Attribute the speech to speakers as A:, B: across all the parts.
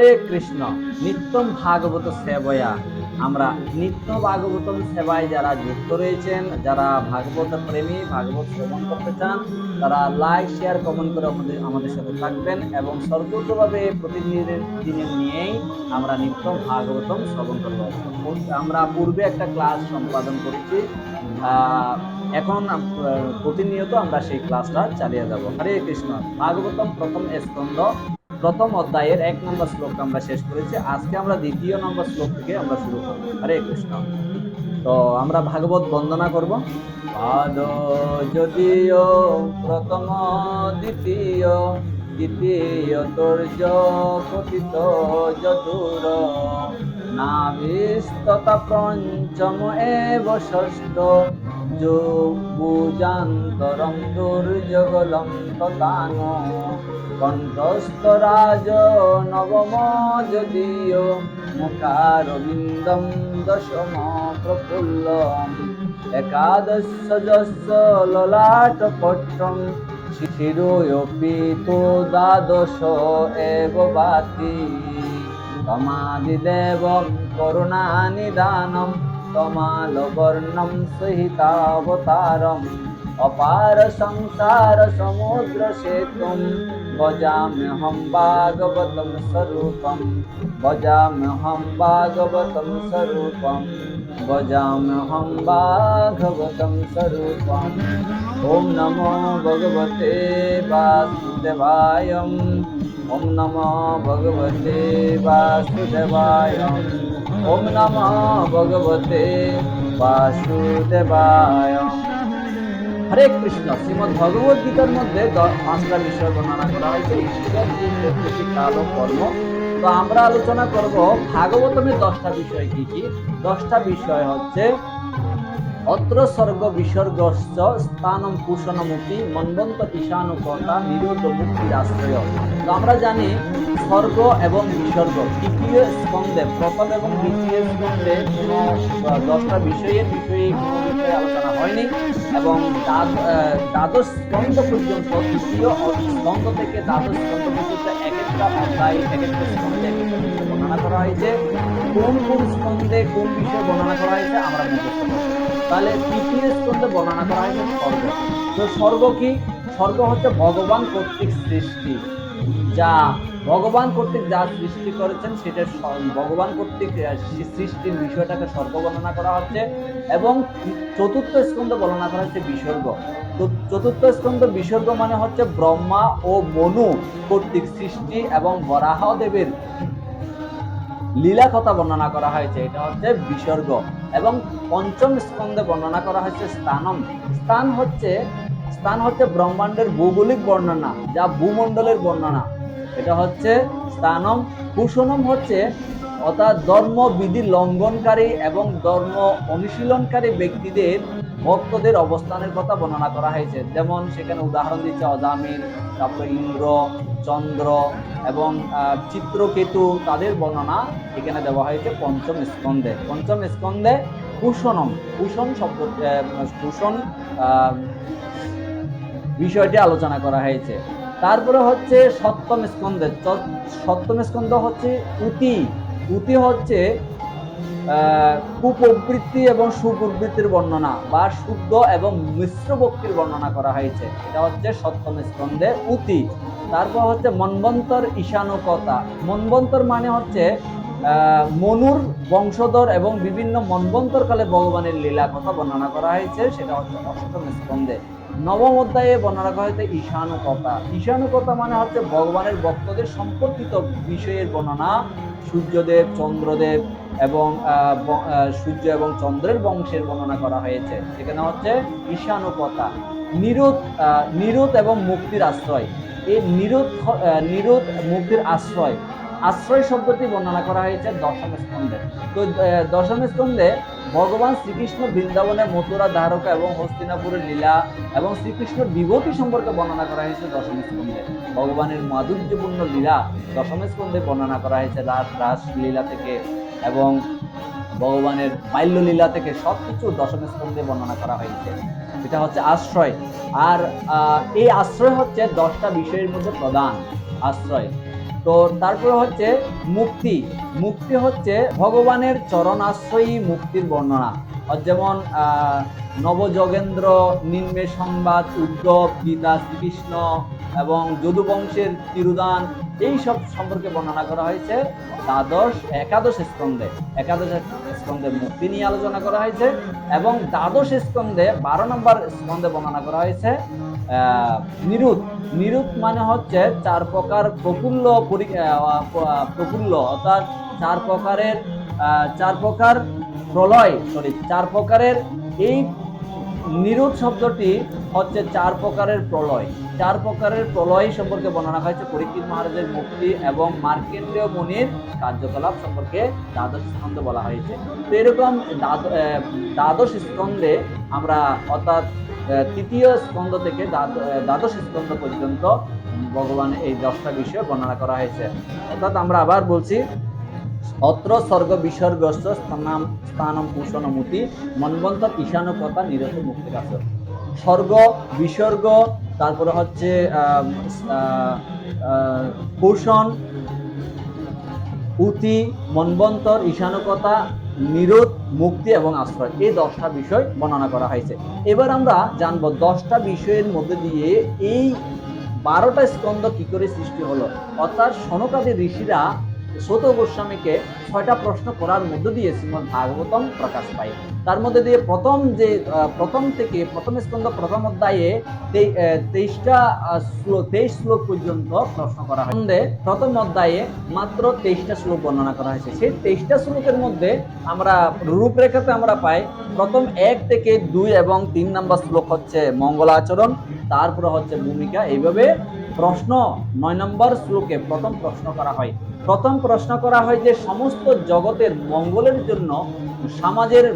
A: হরে কৃষ্ণ, নিত্যম ভাগবত সেবয়া। আমরা নিত্য ভাগবতম সেবায় যারা যুক্ত রয়েছেন, যারা ভাগবত প্রেমী, ভাগবত শ্রবণ করতে চান, তারা লাইক শেয়ার কমেন্ট করে আমাদের আমাদের সাথে থাকবেন এবং সর্বোচ্চভাবে প্রতিদিনের দিনের নিয়েই আমরা নিত্য ভাগবতম শ্রবণ করব। আমরা পূর্বে একটা ক্লাস সম্পাদন করেছি। এখন প্রতিনিয়ত আমরা সেই ক্লাসটা চালিয়ে যাব। হরে কৃষ্ণ, ভাগবতম প্রথম স্কন্ধ প্রথম অধ্যায়ের এক নম্বর শ্লোক আমরা শেষ করেছি। আজকে আমরা দ্বিতীয় নম্বর শ্লোক থেকে আমরা শুরু করব। হরে কৃষ্ণ। তো আমরা ভাগবত বন্দনা করব। পাদ যদিও প্রথম দ্বিতীয় দ্বিতীয় তোর্য পতিত যদুর। নাভিস্ততা পঞ্চম এব ষষ্ঠ। যুবুজান্তরম দুর্যগলম ততান কণ্ঠস্থরাজ নবম যদিও মুখারবিন্দম দশম প্রফুল্ল একাদশ যস্য ললাট পট্টম। শিরোয়পি তো দ্বাদশ এব বাতি। তমাদিদেবম করুণানিদানম তমালবর্ণম সহিতাবতারম। অপার সংসার সমুদ্র সেতুম ভজাম্যহম ভাগবতম স্বরূপম ভজাম্যহম ভাগবতম স্বরূপম ভজাম্যহম ভাগবতম স্বরূপম ওম নমো ভগবতে বাসুদেবায় ওম নমো ভগবতে বাসুদেবায় ওম নমো ভগবতে বাসুদেবায় হরে কৃষ্ণ। শ্রীমদ ভগবত গীতার মধ্যে পাঁচটা বিষয় বর্ণনা করা হয়েছে ঈশ্বর প্রকৃতি কাল ও কর্ম। তো আমরা আলোচনা করব ভাগবতমের দশটা বিষয় কি কি? দশটা বিষয় হচ্ছে অত্র স্বর্গ বিসর্গশ্চ স্থানম কুশনমুখী মন্বন্ত ঈশানুকতা নিরোধ মুক্তির আশ্রয়। তো আমরা জানি স্বর্গ এবং বিসর্গ তৃতীয় স্কন্ধে, প্রথম এবং দ্বিতীয় স্কন্ধে দশটা বিষয়ে বিষয়ে আলোচনা হয়নি এবং দ্বাদ- দ্বাদশ স্কন্ধ পর্যন্ত, তৃতীয় স্কন্ধ থেকে দ্বাদশ স্কন্ধ পর্যন্ত এক একটা অধ্যায় এক একটা স্কন্ধে এক একটা বর্ণনা করা হয়েছে। কোন কোন স্কন্ধে কোন বিষয় বর্ণনা করা হয়েছে আমরা মুখস্থ করব। তাহলে তৃতীয় স্কন্ধে বর্ণনা করা হয়েছে স্বর্গ। তো স্বর্গ কি? স্বর্গ হচ্ছে ভগবান কর্তৃক সৃষ্টি। যা ভগবান কর্তৃক যা সৃষ্টি করেছেন সেটা ভগবান কর্তৃক সৃষ্টির বিষয়টাকে স্বর্গ বর্ণনা করা হচ্ছে এবং চতুর্থ স্কন্ধ বর্ণনা করা হচ্ছে বিসর্গ। তো চতুর্থ স্কন্ধ বিসর্গ মানে হচ্ছে ব্রহ্মা ও মনু কর্তৃক সৃষ্টি এবং বরাহদেবের লীলা কথা বর্ণনা করা হয়েছে। এটা হচ্ছে বিসর্গ এবং পঞ্চম স্কন্ধে বর্ণনা করা হয়েছে স্থানম। স্থান হচ্ছে স্থান হচ্ছে ব্রহ্মাণ্ডের ভৌগোলিক বর্ণনা, যা ভূমণ্ডলের বর্ণনা। এটা হচ্ছে স্থানম। কুশনম হচ্ছে অর্থাৎ ধর্মবিধি লঙ্ঘনকারী এবং ধর্ম অনুশীলনকারী ব্যক্তিদের, ভক্তদের অবস্থানের কথা বর্ণনা করা হয়েছে। যেমন সেখানে উদাহরণ দিচ্ছে অজামিল, তারপরে ইন্দ্র চন্দ্র এবং চিত্রকেতু তাদের বর্ণনা এখানে দেওয়া হয়েছে পঞ্চম স্কন্ধে। পঞ্চম স্কন্ধে কুষণম কুষণ শব্দ কুষণ বিষয়টি আলোচনা করা হয়েছে। তারপরে হচ্ছে সপ্তম স্কন্ধে সপ্তম স্কন্ধ হচ্ছে উতি। উতি হচ্ছে কুপ্রবৃত্তি এবং সুপ্রবৃত্তির বর্ণনা বা শুদ্ধ এবং মিশ্র ভক্তির বর্ণনা করা হয়েছে। এটা হচ্ছে সপ্তম স্কন্ধে উতি। তারপর হচ্ছে মন্বন্তর ঈশানুকতা। মনবন্তর মানে হচ্ছে মনুর বংশধর এবং বিভিন্ন মন্বন্তরকালে ভগবানের লীলা কথা বর্ণনা করা হয়েছে। সেটা হচ্ছে অষ্টম স্কন্ধে। নবম অধ্যায়ে বর্ণনা করা হয়েছে ঈশানুকতা। ঈশানুকতা মানে হচ্ছে ভগবানের ভক্তদের সম্পর্কিত বিষয়ের বর্ণনা। সূর্যদেব, চন্দ্রদেব এবং সূর্য এবং চন্দ্রের বংশের বর্ণনা করা হয়েছে। সেখানে হচ্ছে ঈশানুকতা। নিরোধ নিরোধ এবং মুক্তির আশ্রয়। এই নিরোধ নিরোধ, মুক্তির আশ্রয়। আশ্রয় শব্দটি বর্ণনা করা হয়েছে দশম স্কন্ধে। তো দশম স্কন্ধে ভগবান শ্রীকৃষ্ণ বৃন্দাবনের মথুরা, দ্বারকা এবং হস্তিনাপুরের লীলা এবং শ্রীকৃষ্ণের বিভূতি সম্পর্কে বর্ণনা করা হয়েছে দশম স্কন্ধে। ভগবানের মাধুর্যপূর্ণ লীলা দশম স্কন্ধে বর্ণনা করা হয়েছে রাস রাস লীলা থেকে এবং ভগবানের বাল্য লীলা থেকে সব কিছু দশম স্কন্ধে বর্ণনা করা হয়েছে। এটা হচ্ছে আশ্রয়। আর এই আশ্রয় হচ্ছে দশটা বিষয়ের মধ্যে প্রধান আশ্রয়। তো তারপরে হচ্ছে মুক্তি। মুক্তি হচ্ছে ভগবানের চরণাশ্রয়ী মুক্তির বর্ণনা। যেমন নবযোগেন্দ্র, নিম্নে সংবাদ, উদ্ধব, গীতা, শ্রীকৃষ্ণ এবং যদুবংশের তিরুদান, এই সব সম্পর্কে বর্ণনা করা হয়েছে। দ্বাদশ, একাদশ স্কন্ধে। একাদশ স্কন্ধে মুক্তি নিয়ে আলোচনা করা হয়েছে এবং দ্বাদশ স্কন্ধে বারো নম্বর স্কন্ধে বর্ণনা করা হয়েছে। নিরুত। নিরুত মানে হচ্ছে চার প্রকার প্রফুল্ল প্রফুল্ল, অর্থাৎ চার প্রকারের চার প্রকার প্রলয় সরি চার প্রকারের এই নিরোধ শব্দটি হচ্ছে চার প্রকারের প্রলয়। চার প্রকারের প্রলয় সম্পর্কে বর্ণনা হয়েছে। পরীক্ষিত মহারাজের মুক্তি এবং মার্কেন্ডীয় মুনির কার্যকলাপ সম্পর্কে দ্বাদশ স্কন্ধে বলা হয়েছে। তো এরকম দ্বাদ- দ্বাদশ স্কন্ধে আমরা অর্থাৎ তৃতীয় স্কন্ধ থেকে দ্বাদ- দ্বাদশ স্কন্ধ পর্যন্ত ভগবান এই দশটা বিষয়ে বর্ণনা করা হয়েছে। অর্থাৎ আমরা আবার বলছি অত্র স্বর্গ বিসর্গস্ত স্থানাম স্থানম ভূষণমূতি মনবন্ত ঈশান কথা নিরত মুক্তির আসর স্বর্গ বিসর্গ তারপরে হচ্ছে আহ, উতি মনবন্তর ঈশানকতা নিরোধ মুক্তি এবং আশ্রয়। এই দশটা বিষয় বর্ণনা করা হয়েছে। এবার আমরা জানব দশটা বিষয়ের মধ্যে দিয়ে এই বারোটা স্কন্ধ কি করে সৃষ্টি হলো? অর্থাৎ সনকাদি ঋষিরা সত গোস্বামীকে ছয়টা প্রশ্ন করার মধ্য দিয়ে শ্রীমদ ভাগবতম প্রকাশ পায়। তার মধ্যে দিয়ে প্রথম যে প্রথম থেকে প্রথম স্কন্ধ, প্রথম অধ্যায়ে তেই- তেইশটা শ্লোক তেইশ শ্লোক পর্যন্ত প্রশ্ন করা হয়। প্রথম অধ্যায়ে মাত্র তেইশটা শ্লোক বর্ণনা করা হয়েছে। সেই তেইশটা শ্লোকের মধ্যে আমরা, রূপরেখাতে আমরা পাই, প্রথম এক থেকে দুই এবং তিন নাম্বার শ্লোক হচ্ছে মঙ্গলাচরণ, তারপরে হচ্ছে ভূমিকা। এইভাবে প্রশ্ন নয় নম্বর শ্লোকে প্রথম প্রশ্ন করা হয়। প্রথম প্রশ্ন করা হয় যে সমস্ত জগতের মঙ্গলের জন্য সমাজের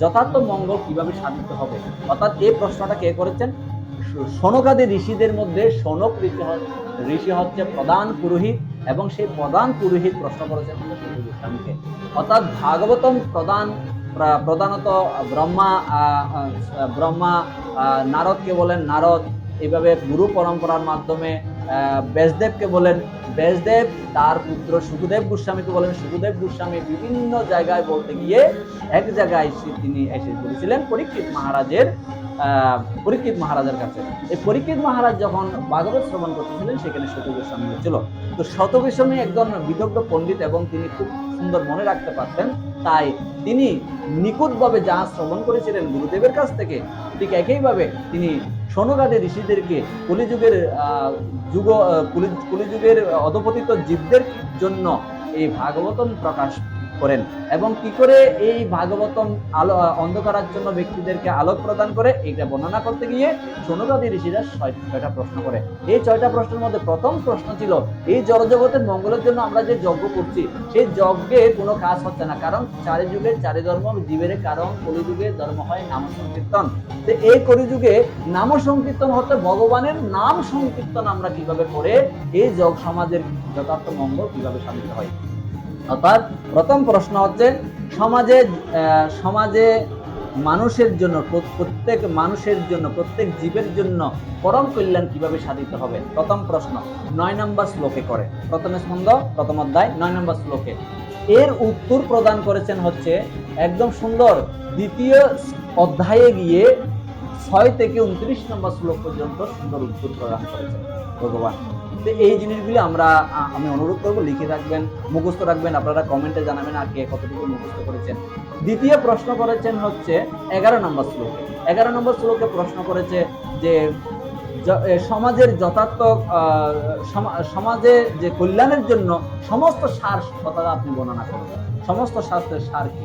A: যথার্থ মঙ্গল কীভাবে সাধিত হবে? অর্থাৎ এই প্রশ্নটা কে করেছেন? সনকাদি ঋষিদের মধ্যে সনক ঋষি ঋষি হচ্ছে প্রধান পুরোহিত এবং সেই প্রধান পুরোহিত প্রশ্ন করেছেন গোস্বামীকে। অর্থাৎ ভাগবতম প্রধান প্রধানত ব্রহ্মা ব্রহ্মা নারদকে বলেন, নারদ, এইভাবে গুরু পরম্পরার মাধ্যমে ব্যাসদেবকে বলেন, ব্যাসদেব, তার পুত্র সুখদেব গোস্বামীকে বলেন, সুখদেব গোস্বামী বিভিন্ন জায়গায় বলতে গিয়ে এক জায়গায় তিনি এসে বলেছিলেন পরীক্ষিত মহারাজের পরীক্ষিত মহারাজের কাছে। এই পরীক্ষিত মহারাজ যখন ভাগবত শ্রবণ করতেছিলেন, সেখানে সুখ গোস্বামী ছিল। তো শত গোস্বামী একজন বিদগ্ধ পণ্ডিত এবং তিনি খুব সুন্দর মনে রাখতে পারতেন, তাই তিনি নিখুঁতভাবে যা শ্রবণ করেছিলেন গুরুদেবের কাছ থেকে, ঠিক একইভাবে তিনি সোনগাদে ঋষিদেরকে কলিযুগের যুগ কলিযুগের অধপতিত জীবদের জন্য এই ভাগবতন প্রকাশ করেন এবং কি করে এই ভাগবতম আলো অন্ধকারাচ্ছন্ন ব্যক্তিদেরকে আলোক প্রদান করে এইটা বর্ণনা করতে গিয়ে সনগাদী ঋষিরা ছয়- ছয়টা প্রশ্ন করে। এই ছয়টা প্রশ্নের মধ্যে প্রথম প্রশ্ন ছিল, এই জড়জগতের মঙ্গলের জন্য আমরা যে যজ্ঞ করছি, সেই যজ্ঞে কোনো কাজ হচ্ছে না, কারণ চারি যুগের চারি ধর্ম জীবের কারণ, কলিযুগে ধর্ম হয়, নাম সংকীর্তন। তো এই কলিযুগে নাম সংকীর্তন হতে ভগবানের নাম সংকীর্তন আমরা কীভাবে করে, এই জগ সমাজের যথার্থ মঙ্গল কীভাবে সাধিত হয়? অর্থাৎ প্রথম প্রশ্ন হচ্ছে, সমাজে সমাজে মানুষের জন্য প্রত্যেক মানুষের জন্য, প্রত্যেক জীবের জন্য পরম কল্যাণ কীভাবে সাধিত হবে? প্রথম প্রশ্ন, নয় নম্বর শ্লোকে করে। প্রথম স্কন্ধ, প্রথম অধ্যায়, নয় নম্বর শ্লোকে। এর উত্তর প্রদান করেছেন হচ্ছে, একদম সুন্দর, দ্বিতীয় অধ্যায়ে গিয়ে ছয় থেকে উনত্রিশ নম্বর শ্লোক পর্যন্ত সুন্দর উত্তর প্রদান করেছেন। ভগবান। তো এই জিনিসগুলি আমরা আমি অনুরোধ করব লিখে রাখবেন, মুখস্থ রাখবেন, আপনারা কমেন্টে জানাবেন আর কে কতটুকু মুখস্থ করেছেন। দ্বিতীয় প্রশ্ন করেছেন হচ্ছে এগারো নম্বর শ্লোকে। এগারো নম্বর শ্লোকে প্রশ্ন করেছে যে সমাজের যথার্থ সমাজে যে কল্যাণের জন্য সমস্ত সার কথা আপনি বর্ণনা করুন। সমস্ত শাস্ত্রের সার কি?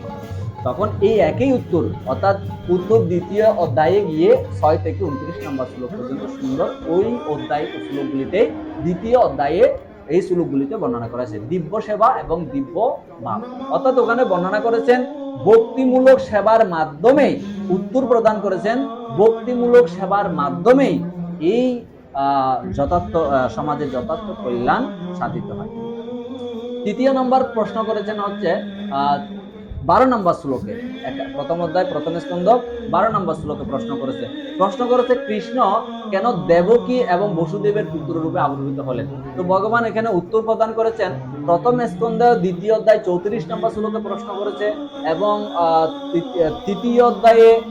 A: তখন এই একই উত্তর, অর্থাৎ উত্তর দ্বিতীয় অধ্যায়ে গিয়ে ছয় থেকে উনত্রিশ নম্বর শ্লোক পর্যন্ত সুন্দর ওই অধ্যায় শ্লোকগুলিতে, দ্বিতীয় অধ্যায়ে এই শ্লোকগুলিতে বর্ণনা করা আছে। দিব্য সেবা এবং দিব্য ভাব। অর্থাৎ ওখানে বর্ণনা করেছেন, ভক্তিমূলক সেবার মাধ্যমে উত্তর প্রদান করেছেন, ভক্তিমূলক সেবার মাধ্যমেই এই যথার্থ সমাজের যথার্থ কল্যাণ সাধিত হয়। তৃতীয় নম্বর প্রশ্ন করেছেন হচ্ছে বারো নম্বর শ্লোকে। প্রথম অধ্যায়, প্রথম স্কন্ধ, বারো নম্বর শ্লোকে প্রশ্ন করেছে। প্রশ্ন করেছে, কৃষ্ণ কেন দেবকী এবং বসুদেবের পুত্র রূপে আবির্ভূত হলেন? তো ভগবান এখানে উত্তর প্রদান করেছেন, প্রথম স্কন্ধ, দ্বিতীয় অধ্যায়, চৌত্রিশ নম্বর শ্লোকে প্রশ্ন করেছে এবং তৃতীয়- অধ্যায়ে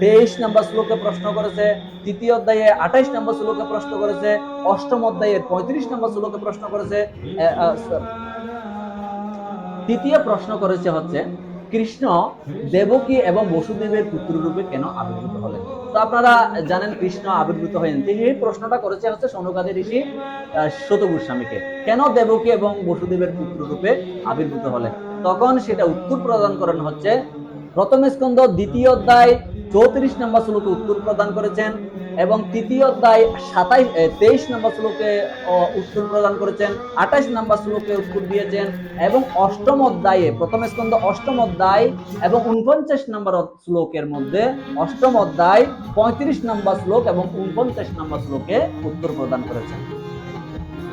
A: তেইশ নম্বর শ্লোকে প্রশ্ন করেছে, তৃতীয় অধ্যায়ে আঠাইশ নম্বর শ্লোকে প্রশ্ন করেছে, অষ্টম অধ্যায়ে পঁয়ত্রিশ নম্বর শ্লোকে প্রশ্ন করেছে তৃতীয় প্রশ্ন করেছে হচ্ছে কৃষ্ণ দেবকী এবং বসুদেবের পুত্র রূপে কেন আবির্ভূত হলেন? তো আপনারা জানেন কৃষ্ণ আবির্ভূত হলেন তিনি এই প্রশ্নটা করেছে হচ্ছে সনুকাদের ঋষি আহ, শত গোস্বামীকে কেন দেবকী এবং বসুদেবের পুত্র রূপে আবির্ভূত হলেন? তখন সেটা উত্তর প্রদান করেন হচ্ছে প্রথম স্কন্ধ দ্বিতীয় অধ্যায় চৌত্রিশ নম্বর শ্লোকে উত্তর প্রদান করেছেন এবং তৃতীয় অধ্যায় সাতাইশ তেইশ নম্বর শ্লোকে উত্তর প্রদান করেছেন, আঠাইশ নম্বর শ্লোকে উত্তর দিয়েছেন এবং অষ্টম অধ্যায়ে, প্রথম স্কন্ধ অষ্টম অধ্যায় এবং উনপঞ্চাশ নম্বর শ্লোকের মধ্যে অষ্টম অধ্যায় পঁয়ত্রিশ নম্বর শ্লোক এবং উনপঞ্চাশ নম্বর শ্লোকে উত্তর প্রদান করেছেন।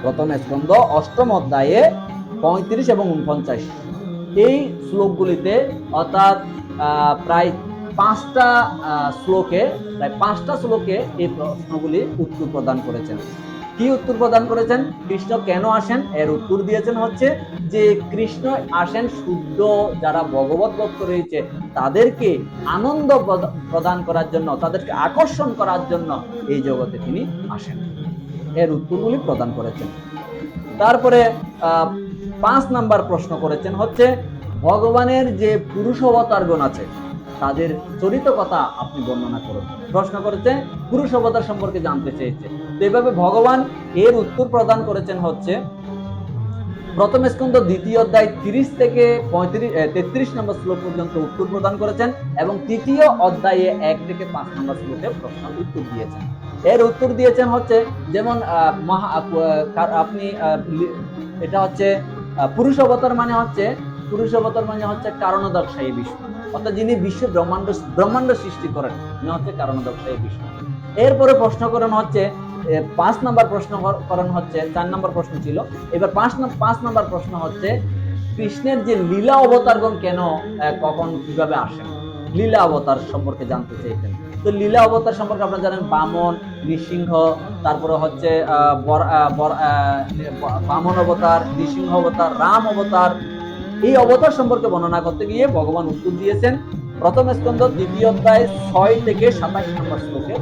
A: প্রথম স্কন্ধ অষ্টম অধ্যায়ে পঁয়ত্রিশ এবং উনপঞ্চাশ। এই শ্লোকগুলিতে অর্থাৎ প্রায় পাঁচটা শ্লোকে, প্রায় পাঁচটা শ্লোকে এই প্রশ্নগুলি উত্তর প্রদান করেছেন। কি উত্তর প্রদান করেছেন? কৃষ্ণ কেন আসেন? এর উত্তর দিয়েছেন হচ্ছে যে, কৃষ্ণ আসেন শুদ্ধ যারা ভগবত ভক্ত রয়েছে, তাদেরকে আনন্দ প্রদান করার জন্য, তাদেরকে আকর্ষণ করার জন্য এই জগতে তিনি আসেন। এর উত্তরগুলি প্রদান করেছেন। তারপরে পাঁচ নাম্বার প্রশ্ন করেছেন হচ্ছে, ভগবানের যে পুরুষ অবতারগণ আছে তাদের চরিত কথা আপনি বর্ণনা করুন। প্রশ্ন করেছে, পুরুষ অবতার সম্পর্কে জানতে চেয়েছে। তো এভাবে ভগবান এর উত্তর প্রদান করেছেন হচ্ছে, প্রথম স্কন্ধ দ্বিতীয় অধ্যায় তিরিশ থেকে পঁয়ত্রিশ তেত্রিশ নম্বর শ্লোক পর্যন্ত উত্তর প্রদান করেছেন এবং তৃতীয় অধ্যায়ে এক থেকে পাঁচ নম্বর শ্লোকে প্রশ্ন উত্তর দিয়েছেন। এর উত্তর দিয়েছেন হচ্ছে, যেমন মহা আপনি এটা হচ্ছে পুরুষ অবতার মানে হচ্ছে, পুরুষ অবতার মানে হচ্ছে কারণদর্শায়ী বিষ্ণু। অর্থাৎ যিনি বিশ্ব ব্রহ্মাণ্ড ব্রহ্মাণ্ড সৃষ্টি করেন তিনি হচ্ছে কারণদর্শায়ী বিষ্ণু। এরপরে প্রশ্ন করেন হচ্ছে পাঁচ নাম্বার প্রশ্ন কর- করেন হচ্ছে, চার নাম্বার প্রশ্ন ছিল। এবার পাঁচ পাঁচ নাম্বার প্রশ্ন হচ্ছে, কৃষ্ণের যে লীলা অবতারগণ কেন কখন কীভাবে আসেন লীলা অবতার সম্পর্কে জানতে চেয়েছেন তো লীলা অবতার সম্পর্কে আপনারা জানেন, বামন, নৃসিংহ, তারপরে হচ্ছে বামন অবতার, নৃসিংহ অবতার, রাম অবতার এই অবতার সম্পর্কে বর্ণনা করতে গিয়ে ভগবান উত্তর দিয়েছেন, প্রথম স্কন্ধ, দ্বিতীয় অধ্যায়, ছয় থেকে সাতাশ নম্বর শ্লোকে।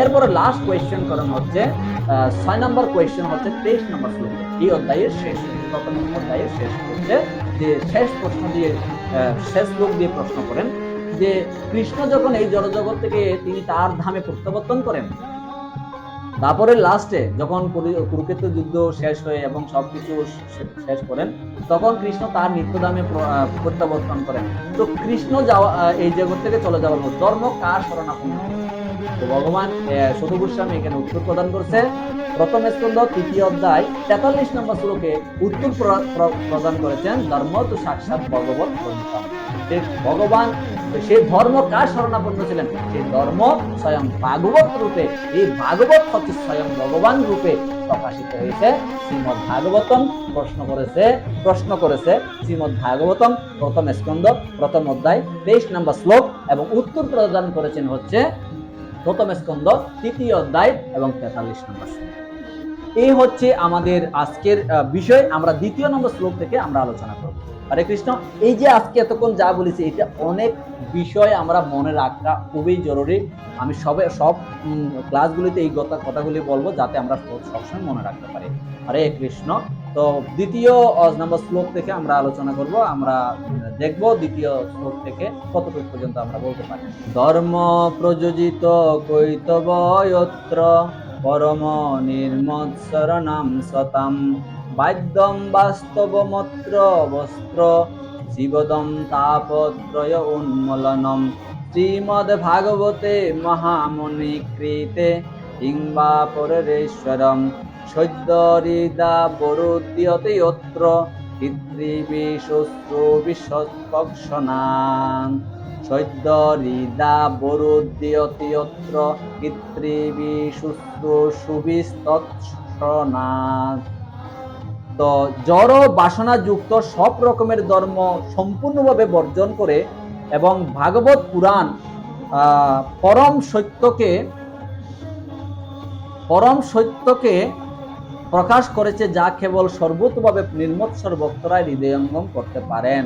A: এরপরে লাস্ট কোয়েশ্চেন করেন হচ্ছে ছয় নম্বর কোয়েশ্চেন হচ্ছে তেইশ নম্বর শ্লোক এই অধ্যায়ের শেষ প্রথম অধ্যায়ের শেষ হচ্ছে যে শেষ প্রশ্ন দিয়ে শেষ শ্লোক দিয়ে প্রশ্ন করেন যে কৃষ্ণ যখন এই জড়জগৎ থেকে তিনি তার ধামে প্রত্যাবর্তন করেন তারপরে লাস্টে যখন কুরুক্ষেত্র যুদ্ধ শেষ হয়ে এবং সবকিছু শেষ করেন, তখন কৃষ্ণ তার নিত্যধামে প্রত্যাবর্তন করেন। তো কৃষ্ণ যাওয়া এই জগৎ থেকে চলে যাওয়ার পর ধর্ম কার শরণাপন্ন? তো ভগবান সদু গোস্বামী এখানে উত্তর প্রদান করছে। প্রথম স্কন্ধ, তৃতীয় অধ্যায়, তেতাল্লিশ নম্বর শ্লোকে উত্তর প্র- প্র- প্রদান করেছেন ধর্ম তো সাক্ষাৎ ভগবত। ভগবান সেই ধর্ম কার শরণাপন্ন ছিলেন? সেই ধর্ম স্বয়ং ভাগবত রূপে, এই ভাগবত হচ্ছে স্বয়ং ভগবান রূপে প্রকাশিত হয়েছে। শ্রীমদ ভাগবতম প্রশ্ন করেছে প্রশ্ন করেছে শ্রীমদ ভাগবতম প্রথম স্কন্ধ, প্রথম অধ্যায়, তেইশ নম্বর শ্লোক এবং উত্তর প্রদান করেছেন হচ্ছে প্রথম স্কন্ধ, তৃতীয় অধ্যায় এবং তেতাল্লিশ নম্বর এই হচ্ছে আমাদের আজকের বিষয়। আমরা দ্বিতীয় নম্বর শ্লোক থেকে আমরা আলোচনা করব। হরে কৃষ্ণ, এই যে আজকে এতক্ষণ যা বলেছি, এটা অনেক বিষয় আমরা মনে রাখা খুবই জরুরি। আমি সবে, সব ক্লাসগুলিতে এই কথা, কথাগুলি বলব যাতে আমরা সবসময় মনে রাখতে পারি। হরে কৃষ্ণ। তো দ্বিতীয় নম্বর শ্লোক থেকে আমরা আলোচনা করব। আমরা দেখব দ্বিতীয় শ্লোক থেকে কতটুকু পর্যন্ত আমরা বলতে পারি। ধর্ম প্রযোজিত কৈতবয়ত্র, পরম নির্মৎসরণাম সতাম, বাদ্যম বাস্তবমত্র বস্ত্র, জীবদম তাপত্রয় উন্মূলনম, শ্রীমদ ভাগবতে মহামুনি কৃতে কিংবা পরেশ্বরম সদ্যরিদা বরুদ্যতে অত্র পিতৃবিশ্বস্ত্র বিশ্বপক্ষণান সদ্যরিদা বরুদ্যতে অত্র পিতৃবিশ্বস্ত্র সুবিস্তৎসনাথ তো জড় বাসনাযুক্ত সব রকমের ধর্ম সম্পূর্ণভাবে বর্জন করে এবং ভাগবত পুরাণ পরম সত্যকে পরম সত্যকে প্রকাশ করেছে যা কেবল সর্বতভাবে নির্মৎসর ভক্তরাই হৃদয়ঙ্গম করতে পারেন।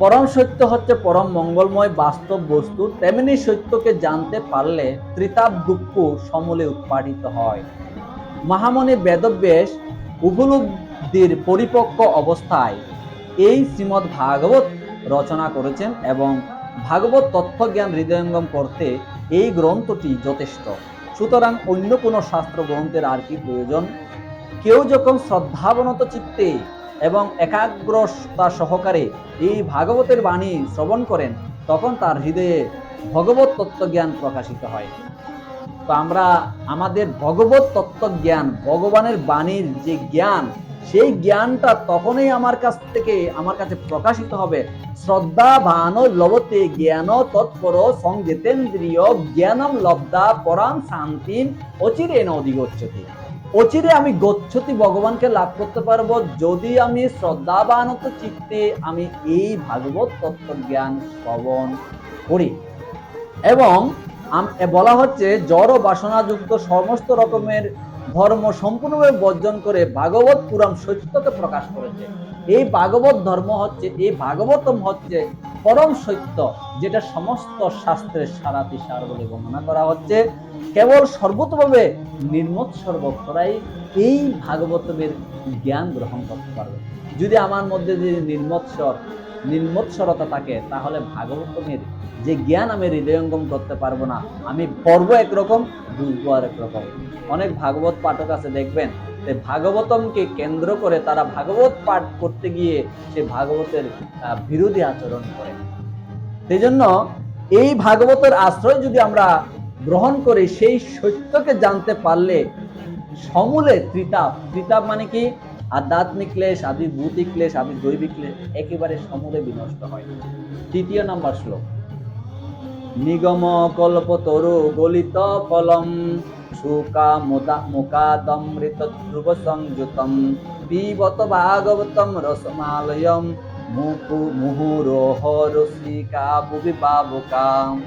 A: পরম সত্য হচ্ছে পরম মঙ্গলময় বাস্তব বস্তু। তেমনি সত্যকে জানতে পারলে ত্রিতাপ দুঃখ সমূলে উৎপাদিত হয়। মহামণি বেদব্যাস উপলব্ধির পরিপক্ক অবস্থায় এই শ্রীমদ্ ভাগবত রচনা করেছেন এবং ভাগবত তত্ত্বজ্ঞান হৃদয়ঙ্গম করতে এই গ্রন্থটি যথেষ্ট। সুতরাং অন্য কোনো শাস্ত্র গ্রন্থের আর কি প্রয়োজন? কেউ যখন শ্রদ্ধাবনত চিত্তে এবং একাগ্রতা সহকারে এই ভাগবতের বাণী শ্রবণ করেন, তখন তার হৃদয়ে ভগবত তত্ত্বজ্ঞান প্রকাশিত হয়। তো আমরা আমাদের ভগবত তত্ত্বজ্ঞান, ভগবানের বাণীর যে জ্ঞান সেই জ্ঞানটা তখনই আমার কাছ থেকে, আমার কাছে প্রকাশিত হবে। শ্রদ্ধা, ভান লবতে জ্ঞান, তৎপর সংযেতেন্দ্রিয় জ্ঞানম লব্ধা, পরাম শান্তিন অচিরেন অধিগচ্ছতি। অচিরে আমি গচ্ছতি ভগবানকে লাভ করতে পারব, যদি আমি শ্রদ্ধাবানত চিত্তে আমি এই ভাগবত তত্ত্বজ্ঞান শ্রবণ করি। এবং বলা হচ্ছে, জড় বাসনাযুক্ত সমস্ত রকমের ধর্ম সম্পূর্ণভাবে বর্জন করে ভাগবত পুরাণ সত্যকে প্রকাশ করেছে। এই ভাগবত ধর্ম হচ্ছে, এই ভাগবতম হচ্ছে পরম সত্য, যেটা সমস্ত শাস্ত্রের সারাতি সার বলে বর্ণনা করা হচ্ছে। কেবল সর্বতভাবে নির্মৎসর ভক্তরাই এই ভাগবতমের জ্ঞান গ্রহণ করতে পারবে। যদি আমার মধ্যে যদি নির্মৎসর নির্মৎসরতা থাকে তাহলে ভাগবতমের যে জ্ঞান আমি হৃদয়ঙ্গম করতে পারব না, আমি পর্ব একরকম, বুঝব আর একরকম অনেক ভাগবত পাঠক আছে, দেখবেন ভাগবতমকে কেন্দ্র করে তারা ভাগবত পাঠ করতে গিয়ে সে ভাগবতের বিরোধী আচরণ করে। সেই জন্য এই ভাগবতের আশ্রয় যদি আমরা গ্রহণ করি, সেই সত্যকে জানতে পারলে সমূলে ত্রিতাপ ত্রিতাপ মানে কি? আধ্যাত্মিক ক্লেশ আদি ভৌতিক ক্লেশ আদি দৈবিক ক্লেশ একেবারে সমূলে বিনষ্ট হয়। তৃতীয় নাম্বার শ্লোক। নিগম কল্পতরু গলিত ফলম মুদা মুকাদমৃত ধ্রুব সংযুতম। বিবত ভাগবতম রসমালয়ম মুহু মুহুরোহ রসিকা বুবি বাবুকাম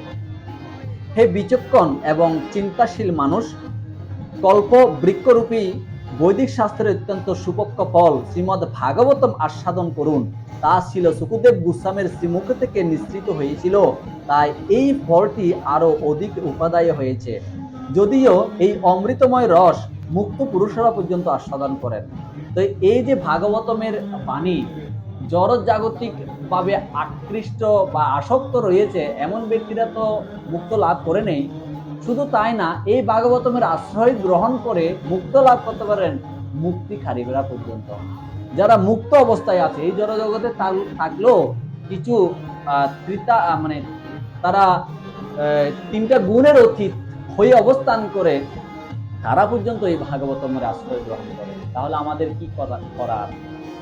A: হে বিচক্ষণ এবং চিন্তাশীল মানুষ, কল্প বৃক্ষরূপী বৈদিক শাস্ত্রের অত্যন্ত সুপক্ষ ফল শ্রীমদ ভাগবতম আস্বাদন করুন। তা ছিল সুকুদেব গোস্বামীর শ্রীমুখ থেকে নিঃসৃত হয়েছিল। তাই এই ফলটি আরও অধিক উপাদায় হয়েছে। যদিও এই অমৃতময় রস মুক্ত পুরুষরা পর্যন্ত আস্বাদন করেন। তো এই যে ভাগবতমের বাণী, জড়জাগতিক ভাবে আকৃষ্ট বা আসক্ত রয়েছে, এমন ব্যক্তিরা তো মুক্ত লাভ করে নেই। শুধু তাই না, এই ভাগবতমের আশ্রয় গ্রহণ করে মুক্ত লাভ করতে পারেন মুক্তি খারিবেরা পর্যন্ত। যারা মুক্ত অবস্থায় আছে, এই জড়জগতে থাক- থাকলেও কিছু ত্রিতা মানে তারা তিনটা গুণের অতীত হয়ে অবস্থান করে তারা পর্যন্ত এই ভাগবতমের আশ্রয় গ্রহণ করে। তাহলে আমাদের কি করা করার?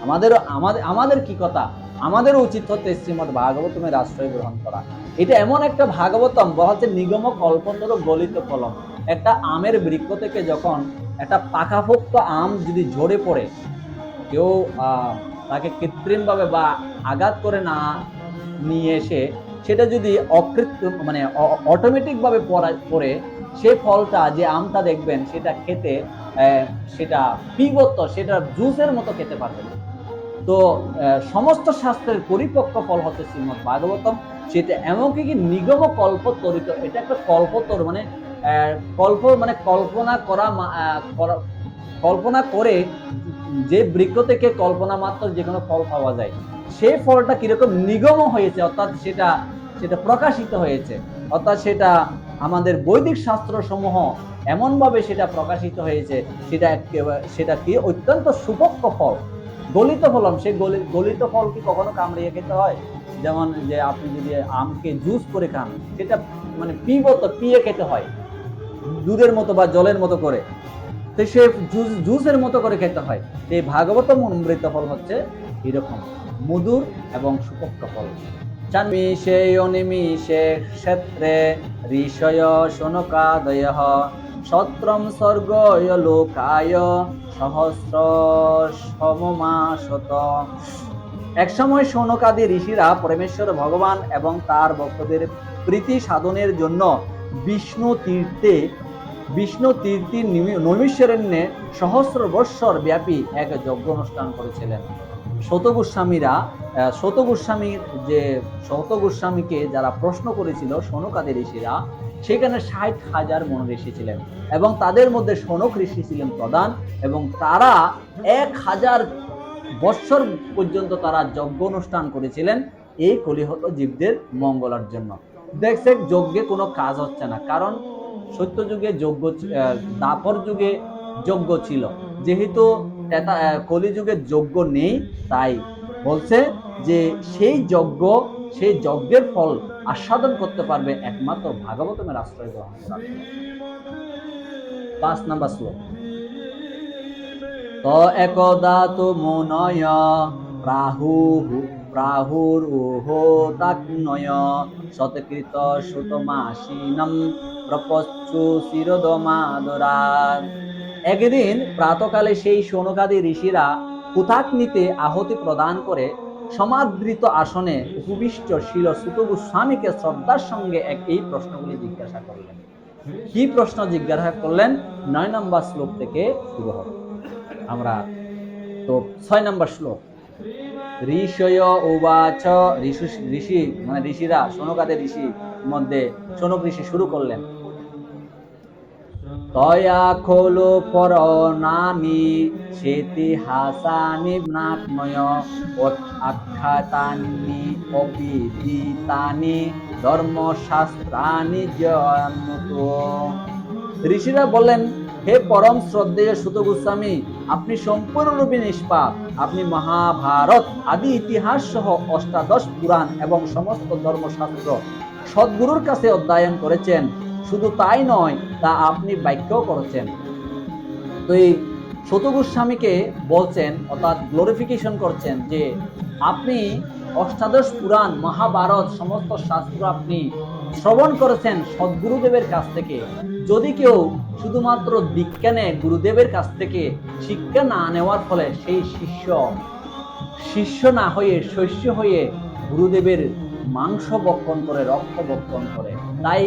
A: আমাদের আমাদের আমাদের কি কথা? আমাদের উচিত হতে শ্রীমদ ভাগবতমের আশ্রয় গ্রহণ করা। এটা এমন একটা ভাগবতম বলা হচ্ছে নিগম কল্পতর গলিত ফলম একটা আমের বৃক্ষ থেকে যখন একটা পাকাপোক্ত আম যদি ঝরে পড়ে, কেউ তাকে কৃত্রিমভাবে বা আঘাত করে না নিয়ে এসে, সেটা যদি অকৃত্রিম মানে অটোমেটিকভাবে পড়ে সে ফলটা, যে আমটা দেখবেন, সেটা খেতে সেটা পিবত্ত সেটা জুসের মতো খেতে পারবেন। তো সমস্ত শাস্ত্রের পরিপক্ক ফল হচ্ছে শ্রীমদ ভাগবতম। সেটা এমনকি কি নিগম কল্প তরিত এটা একটা কল্পতর মানে কল্প মানে কল্পনা করা- কল্পনা করে যে বৃক্ষ থেকে কল্পনা মাত্র যে কোনো ফল পাওয়া যায় সেই ফলটা কীরকম নিগম হয়েছে, অর্থাৎ সেটা সেটা প্রকাশিত হয়েছে, অর্থাৎ সেটা আমাদের বৈদিক শাস্ত্রসমূহ এমনভাবে সেটা প্রকাশিত হয়েছে, সেটা সেটা কি অত্যন্ত সুপক্ষ ফল। গলিত ফলম সেই গলি- গলিত ফল কি কখনো কামড়িয়ে খেতে হয়? যেমন যে আপনি যদি আমকে জুস করে খান, সেটা মানে পিবত, পিয়ে খেতে হয়। দুধের মতো বা জলের মতো করে। তো সে জুস, জুসের মতো করে খেতে হয়। এই ভাগবতম অমৃত ফল হচ্ছে এরকম। মধুর এবং সুপক্ষ ফল। অনিমিষে, ক্ষেত্রে ঋষয় শোনকাদয় সত্রম স্বর্গ লোকায়, সহস্র সমমাশত একসময় সৌনকাদি ঋষিরা পরমেশ্বর ভগবান এবং তার ভক্তদের প্রীতি সাধনের জন্য বিষ্ণু তীর্থে, বিষ্ণু তীর্থের নিমি- নৈমিষারণ্যে সহস্র বৎসর ব্যাপী এক যজ্ঞ অনুষ্ঠান করেছিলেন। শত গোস্বামীরা আহ, শত গোস্বামীর যে শত গোস্বামীকে যারা প্রশ্ন করেছিল সনকাদি ঋষিরা সেখানে ষাট হাজার মন ঋষি ছিলেন এবং তাদের মধ্যে সনক ঋষি ছিলেন প্রধান এবং তারা এক হাজার বৎসর পর্যন্ত তারা যজ্ঞ অনুষ্ঠান করেছিলেন। এই কলিহত জীবদের মঙ্গলার জন্য। দেখছে যজ্ঞে কোনো কাজ হচ্ছে না। কারণ সত্য যুগে যজ্ঞ দাপর যুগে যজ্ঞ ছিল। যেহেতু এটা- আহ, কলিযুগে যজ্ঞ নেই তাই বলছে যে সেই যজ্ঞ সেই যজ্ঞের ফল আস্বাদন করতে পারবে একমাত্র ভাগবতমের আশ্রয় গ্রহণ পাঁচ নাম্বার শ্লোক। একদা তো মনয় প্রাহু প্রাহুর উহো সুতমাসীনম প্রপচ্ছু একদিন প্রাতকালে সেই সোনকাদি ঋষিরা কুতাগ্নিতে আহতি প্রদান করে সমাদৃত আসনে উপবিষ্ট শিল সুত গোস্বামীকে শ্রদ্ধার সঙ্গে এক এই প্রশ্নগুলি জিজ্ঞাসা করলেন। কি প্রশ্ন জিজ্ঞাসা করলেন? নয় নম্বর শ্লোক থেকে শুরু হবে। আমরা তো ছয় নম্বর শ্লোক। ঋষয় উবাচ, ঋষি মানে ঋষিরা সোনকাদের ঋষি মধ্যে সোনক ঋষি শুরু করলেন। তয়া খোলো পর নামি সেতি হাসানি নাটময় আখ্যাতানি অপিদিতানি ধর্মশাস্ত্রানি জন্মত ঋষিরা বলেন হে পরম শ্রদ্ধেয় সুত গোস্বামী, আপনি সম্পূর্ণরূপে নিষ্পাপ। আপনি মহাভারত, আদি ইতিহাস সহ অষ্টাদশ পুরাণ এবং সমস্ত ধর্মশাস্ত্র সদ্গুরুর কাছে অধ্যয়ন করেছেন। শুধু তাই নয়, তা আপনি বাক্যও করেছেন। তো এই শত গোস্বামীকে বলছেন, অর্থাৎ গ্লোরিফিকেশন করছেন যে, আপনি অষ্টাদশ পুরাণ, মহাভারত, সমস্ত শাস্ত্র আপনি শ্রবণ করেছেন সদ্গুরুদেবের কাছ থেকে। যদি কেউ শুধুমাত্র নেয় গুরুদেবের কাছ থেকে শিক্ষা না নেওয়ার ফলে সেই শিষ্য শিষ্য না হয়ে শস্য হয়ে গুরুদেবের মাংস বক্ষণ করে, রক্ত বক্ষণ করে, তাই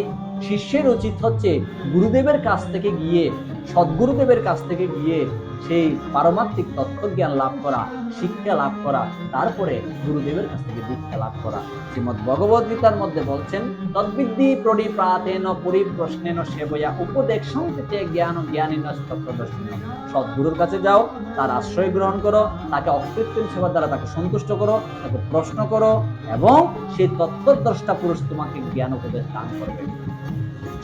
A: শিষ্যের উচিত হচ্ছে গুরুদেবের কাছ থেকে গিয়ে, সদ্গুরুদেবের কাছ থেকে গিয়ে সেই পারমাত্মিক তত্ত্বজ্ঞান লাভ করা, শিক্ষা লাভ করা, তারপরে গুরুদেবের কাছ থেকে দীক্ষা লাভ করা। শ্রীমদ ভগবদ গীতার মধ্যে বলছেন তদ্বিদ্যি প্রণিপ্রাতেন পরিপ্রশ্নেন সেবয়া উপদেশ সংকেতে জ্ঞান জ্ঞানীন তত্ত্বদর্শন সদ্গুরুর কাছে যাও, তার আশ্রয় গ্রহণ করো, তাকে অকৃত্রিম সেবার দ্বারা তাকে সন্তুষ্ট করো, তাকে প্রশ্ন করো এবং সেই তত্ত্বদ্রষ্টা পুরুষ তোমাকে জ্ঞান উপদেশ দান করবে।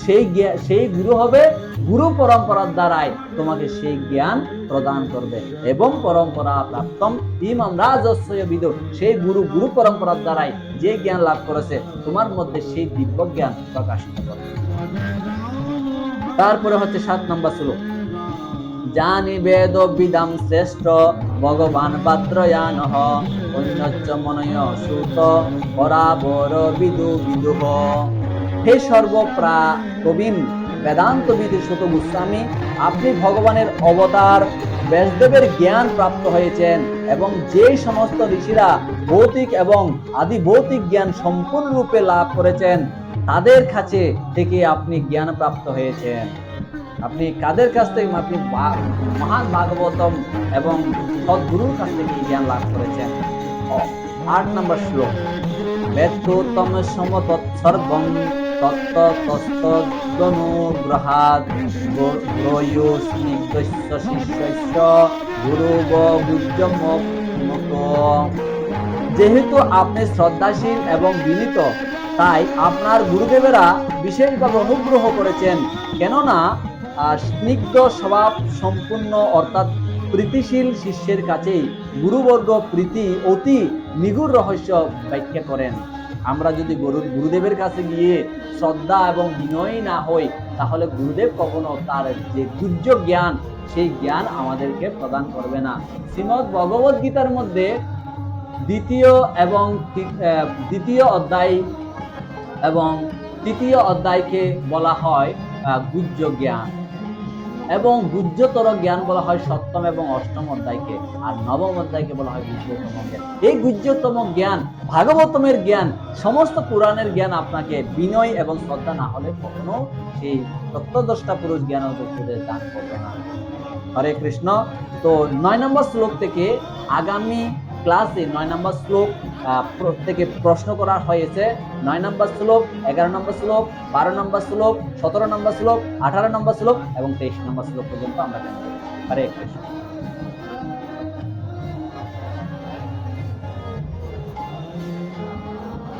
A: সেই সেই গুরু হবে গুরু পরম্পরার দ্বারাই তোমাকে সেই জ্ঞান প্রদান করবে এবং পরম্পরা প্রাপ্তম ইমাম রাজস্বয় বিদু সেই গুরু গুরু পরম্পরার দ্বারাই যে জ্ঞান লাভ করেছে, তোমার মধ্যে সেই দিব্য জ্ঞান প্রকাশিত করবে তারপরে হচ্ছে সাত নম্বর শ্লোক। জানি বেদ বিদাম শ্রেষ্ঠ, ভগবান পাত্রয়ান, অন্যচ্চ মনয় সুত পরাবর বিদু বিদুহ। হে সর্বপ্রা কবিম বেদান্ত বিদু সুত গোস্বামী, আপনি ভগবানের অবতার, ব্যাসদেবের জ্ঞান প্রাপ্ত হয়েছেন এবং যে সমস্ত ঋষিরা ভৌতিক এবং আদি ভৌতিক জ্ঞান সম্পূর্ণরূপে লাভ করেছেন, তাদের কাছে থেকে আপনি জ্ঞান প্রাপ্ত হয়েছেন। আপনি কাদের কাছ থেকে, আপনি মহান ভাগবতম এবং সদ্গুরুর কাছ থেকে জ্ঞান লাভ করেছেন? আট নম্বর শ্লোক। বেদোত্তম সমতৎসর্বং শিষ্যস্য যেহেতু আপনি শ্রদ্ধাশীল এবং বিনীত, তাই আপনার গুরুদেবেরা বিশেষভাবে অনুগ্রহ করেছেন। কেননা স্নিগ্ধ স্বভাব সম্পূর্ণ অর্থাৎ প্রীতিশীল শিষ্যের কাছেই গুরুবর্গ প্রীতি অতি নিগুড় রহস্য ব্যাখ্যা করেন। আমরা যদি গুরু, গুরুদেবের কাছে গিয়ে শ্রদ্ধা এবং বিনয়ী না হই, তাহলে গুরুদেব কখনো তার যে গুজ্জ জ্ঞান, সেই জ্ঞান আমাদেরকে প্রদান করবে না। শ্রীমদ ভগবদ গীতার মধ্যে দ্বিতীয় এবং দ্বিতীয় অধ্যায় এবং তৃতীয় অধ্যায়কে বলা হয় গুহ্য জ্ঞান। এবং গুহ্যতর জ্ঞান বলা হয় সপ্তম এবং অষ্টম অধ্যায়কে, আর নবম অধ্যায়কে বলা হয় গুহ্যতম জ্ঞান। এই গুহ্যতম জ্ঞান, ভাগবতমের জ্ঞান, সমস্ত পুরাণের জ্ঞান আপনাকে বিনয় এবং শ্রদ্ধা না হলে কখনো সেই তত্ত্বদষ্টা পুরুষ জ্ঞান উপদেশ দান করবে না। হরে কৃষ্ণ। তো নয় নম্বর শ্লোক থেকে আগামী ক্লাসে নয় নম্বর শ্লোক প্রত্যেকে প্রশ্ন করা হয়েছে। নয় নম্বর শ্লোক, এগারো নম্বর শ্লোক, বারো নম্বর শ্লোক, সতেরো নম্বর শ্লোক, আঠারো নম্বর শ্লোক এবং তেইশ নম্বর শ্লোক পর্যন্ত আমরা জানি কৃষ্ণ।